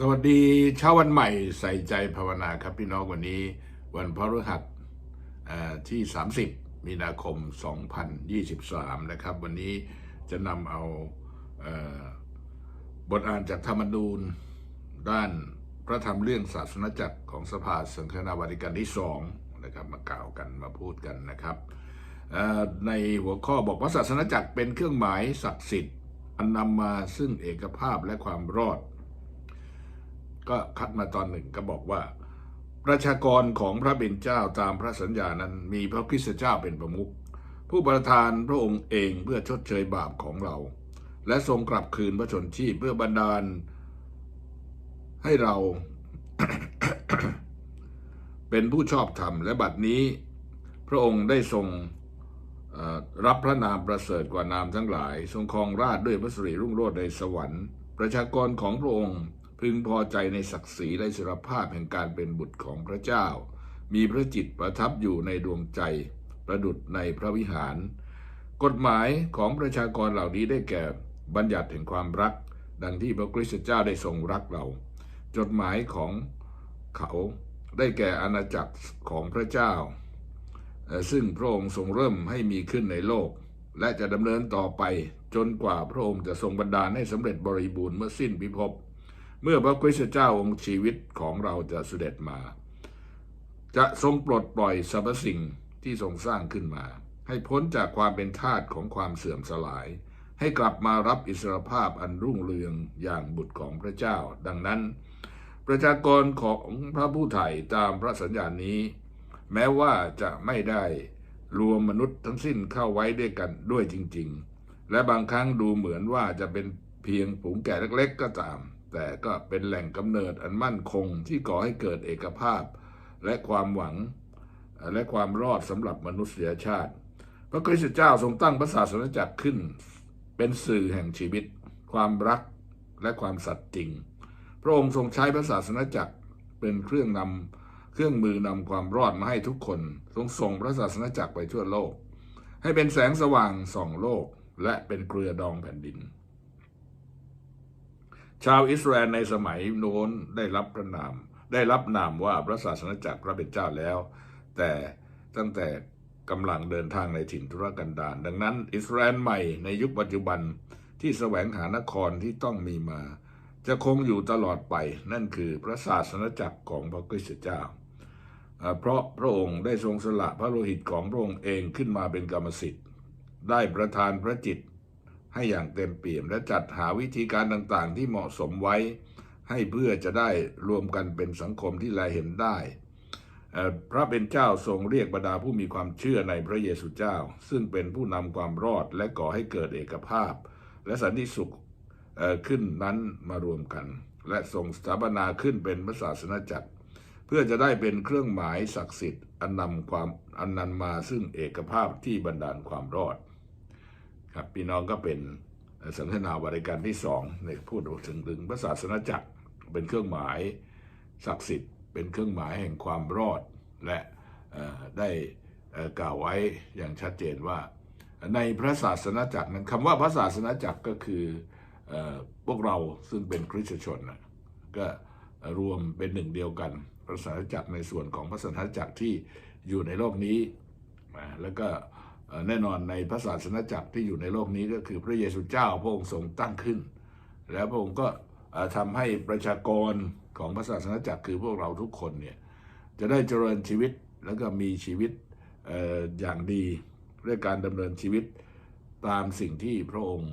สวัสดีเช้าวันใหม่ใส่ใจภาวนาครับพี่น้องวันนี้ วันพฤหัสเอ่อที่ 30 มีนาคม 2023 นะครับ วันนี้จะนำเอาเออบทอ่านจากธรรมนูญ ด้านพระธรรมเรื่องศาสนจักรของสภาสังฆนาวาติกันที่สองนะครับมากล่าวกันมาพูดกันนะครับในหัวข้อบอกว่าศาสนจักรเป็นเครื่องหมายศักดิ์สิทธิ์อันนำมาซึ่งเอกภาพและความรอด ก็คัดมาตอนหนึ่งก็บอกว่า ประชากรของพระเป็นเจ้าตามพระสัญญานั้นมีพระคริสตเจ้าเป็นประมุขผู้ประทานพระองค์เองเพื่อชดเชยบาปของเรา และทรงกลับคืนพระชนชีพเพื่อบันดาล ให้เรา เป็นผู้ชอบธรรมและบัดนี้ พระองค์ได้ทรงรับพระนามประเสริฐกว่านามทั้งหลาย ทรงครองราชด้วยพระสิริรุ่งโรจน์ในสวรรค์ ประชากรของพระองค์ พึงพอใจในศักดิ์ศรีและศิรภาพแห่งการเป็นบุตรของพระเจ้า มีพระจิตประทับอยู่ในดวงใจ ประดุดในพระวิหาร กฎหมายของประชากรเหล่านี้ได้แก่บัญญัติแห่งความรัก ดังที่พระคริสต์เจ้าได้ทรงรักเรา จดหมายของเขาได้แก่อาณาจักรของพระเจ้า ซึ่งพระองค์ทรงเริ่มให้มีขึ้นในโลก และจะดำเนินต่อไปจนกว่าพระองค์จะทรงบันดาลให้สำเร็จบริบูรณ์เมื่อสิ้นพิภพ เมื่อพระคริสตเจ้าองค์ชีวิตของเราจะเสด็จมา จะทรงปลดปล่อยสรรพสิ่งที่ทรงสร้างขึ้นมา ให้พ้นจากความเป็นทาสของความเสื่อมสลาย ให้กลับมารับอิสรภาพอันรุ่งเรืองอย่างบุตรของพระเจ้า ดังนั้น ประชากรของพระผู้ไถ่ตามพระสัญญานี้ แม้ว่าจะไม่ได้รวมมนุษย์ทั้งสิ้นเข้าไว้ด้วยกันด้วยจริง ๆ และบางครั้งดูเหมือนว่าจะเป็นเพียงฝูงแกะเล็ก ๆ ก็ตาม แต่ก็เป็นแหล่งกำเนิดอันมั่นคงที่ก่อให้เกิดเอกภาพ และความหวังและความรอดสำหรับมนุษยชาติ พระคริสตเจ้าทรงตั้งพระศาสนาจักรขึ้น เป็นสื่อแห่งชีวิต ความรักและความสัตย์จริง พระองค์ทรงใช้พระศาสนาจักรเป็นเครื่องนำเครื่องมือนำความรอดมาให้ทุกคน ทรงส่งพระศาสนาจักรไปทั่วโลก ให้เป็นแสงสว่างส่องโลก และเป็นเกลือดองแผ่นดิน ชาวอิสราเอลในสมัยโน้นได้รับพระนาม ได้รับนามว่าพระศาสนจักรพระเป็นเจ้าแล้ว แต่ตั้งแต่กำลังเดินทางในถิ่นทุรกันดารดังนั้น อิสราเอลใหม่ในยุคปัจจุบันที่แสวงหานครที่ต้องมีมา จะคงอยู่ตลอดไปนั่นคือพระศาสนจักรของพระคริสตเจ้าเอ่อเพราะพระองค์ได้ทรงสละพระโลหิตของพระองค์เองขึ้นมาเป็นกรรมสิทธิ์ ได้ประทานพระจิต ให้อย่างเต็มเปี่ยม และจัดหาวิธีการต่างๆ ที่เหมาะสมไว้ ให้เพื่อจะได้รวมกันเป็นสังคมที่แลเห็นได้ พระเป็นเจ้าทรงเรียกบรรดาผู้มีความเชื่อในพระเยซูเจ้า ซึ่งเป็นผู้นำความรอดและก่อให้เกิดเอกภาพ และสันติสุขขึ้นนั้นมารวมกัน และทรงสถาปนาขึ้นเป็นพระศาสนาจักร เพื่อจะได้เป็นเครื่องหมายศักดิ์สิทธิ์อันนำความอันนันมาซึ่งเอกภาพที่บรรดาลความรอด ครับพี่น้องก็เป็นสันทนาวาริการที่สองในพูดถึงถึงพระศาสนาจักรเป็นเครื่องหมายศักดิ์สิทธิ์ เป็นเครื่องหมายแห่งความรอด และได้กล่าวไว้อย่างชัดเจนว่า ในพระศาสนาจักรนั้นคำว่าพระศาสนาจักรก็คืออพวกเราซึ่งเป็นคริสตชนนะก็รวมเป็นหนึ่งเดียวกันพระศาสนาจักรในส่วนของพระศาสนาจักรที่อยู่ในโลกนี้ แล้วก็ แน่นอนในพระศาสนาจักรที่อยู่ในโลกนี้ก็คือพระเยซูเจ้าพระองค์ทรงตั้งขึ้น แล้วพระองค์ก็เอ่อทำให้ประชากรของพระศาสนาจักรคือพวกเราทุกคนเนี่ยจะได้เจริญชีวิตแล้วก็มีชีวิตอย่างดีด้วยการดำเนินชีวิตตามสิ่งที่พระองค์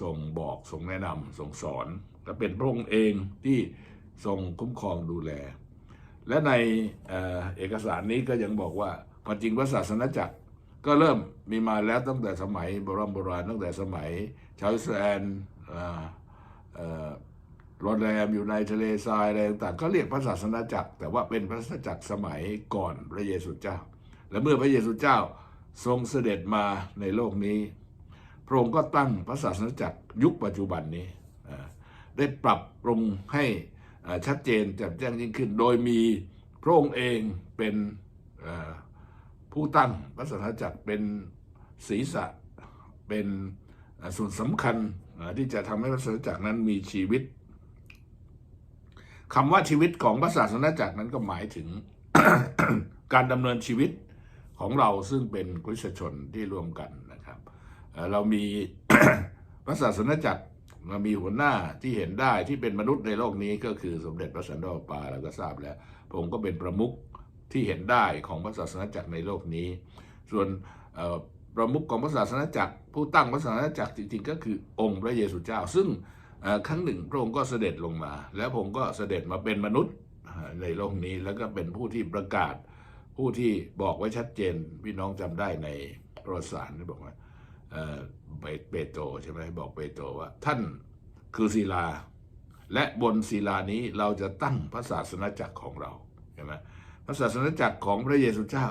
ทรงบอกทรงแนะนำทรงสอนและเป็นพระองค์เองที่ทรงคุ้มครองดูแล และในเอกสารนี้ก็ยังบอกว่าความจริงพระศาสนาจักร ก็เริ่มมีมาแล้วตั้งแต่สมัยโบราณโบราณตั้งแต่สมัย ชาวอิสราเอลเอ่อเอ่อโรงแรมอยู่ในทะเลทรายอะไรต่างๆก็เรียกพระศาสนาจักร แต่ว่าเป็นพระศาสนาจักรสมัยก่อนพระเยซูเจ้า และเมื่อพระเยซูเจ้าทรงเสด็จมาในโลกนี้ พระองค์ก็ตั้งพระศาสนาจักรยุคปัจจุบันนี้ ได้ปรับปรุงให้ชัดเจนแจ่มแจ้งยิ่งขึ้น โดยมีพระองค์เองเป็น ผู้ตั้งระศาสนาจักรเป็นศีรษะเป็นเอ่อส่วนสำคัญที่จะทำให้ระศาสนาจักรนั้นมีชีวิตคำว่าชีวิตของพระศาสนาจักรนั้นก็หมายถึงการดำเนินชีวิตของเราซึ่งเป็นคริสตชนที่รวมกันนะครับเรามีพระศาสนาจักรเรามีหัวหน้าที่เห็นได้ที่เป็นมนุษย์ในโลกนี้ก็คือสมเด็จพระสันตะปาเราก็ทราบแล้วผมก็เป็นประมุข ที่เห็นได้ของพระศาสนาจักรในโลกนี้ ส่วนประมุขของพระศาสนาจักร ผู้ตั้งพระศาสนาจักรจริงๆ ก็คือองค์พระเยซูเจ้า ซึ่งครั้งหนึ่งพระองค์ก็เสด็จลงมา แล้วผมก็เสด็จมาเป็นมนุษย์ในโลกนี้แล้วก็เป็นผู้ที่ประกาศ ผู้ที่บอกไว้ชัดเจนพี่น้องจำได้ในประวัติศาสตร์ที่บอกว่าเอ่อเปเปโตรใช่ไหมบอกเปโตรว่า ท่านคือศิลา และบนศิลานี้เราจะตั้งพระศาสนาจักรของเราใช่ไหม พระศาสนาจักรของพระเยซูเจ้า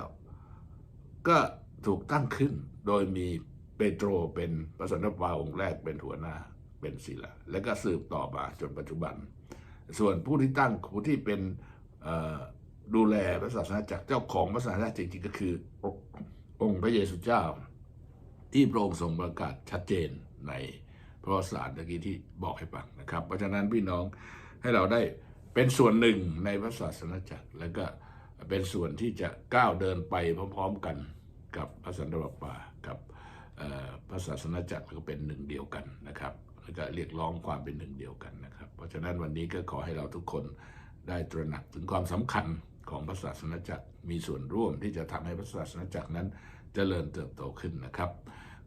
ก็ถูกตั้งขึ้นโดยมีเปโตรเป็นพระสันตะปาองค์แรกเป็นหัวหน้าเป็นศิลาแล้วก็สืบต่อมาจนปัจจุบัน ส่วนผู้ที่ตั้งผู้ที่เป็นดูแลพระศาสนาจักรเจ้าของพระศาสนาจริงๆก็คือองค์พระเยซูเจ้า ที่พระองค์ทรงประกาศชัดเจนในประวัติศาสตร์เมื่อกี้ที่บอกให้ฟังนะครับ เพราะฉะนั้นพี่น้องให้เราได้เป็นส่วนหนึ่งในพระศาสนาจักรแล้วก็ เป็นส่วนที่จะก้าวเดินไปพร้อม ๆกันกับพระสันตะปากับพระศาสนาจักรก็เป็นหนึ่งเดียวกันนะครับแล้วก็เรียกร้องความเป็นหนึ่งเดียวกันนะครับ เพราะฉะนั้นวันนี้ก็ขอให้เราทุกคนได้ตระหนักถึงความสำคัญของพระศาสนาจักรมีส่วนร่วมที่จะทำให้พระศาสนาจักรนั้นเจริญเติบโตขึ้นนะครับ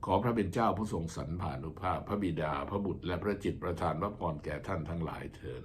ขอพระเป็นเจ้าผู้ทรงสรรผานุภาพ พระบิดา พระบุตรและพระจิตประทานพระพรแก่ท่านทั้งหลายเถิด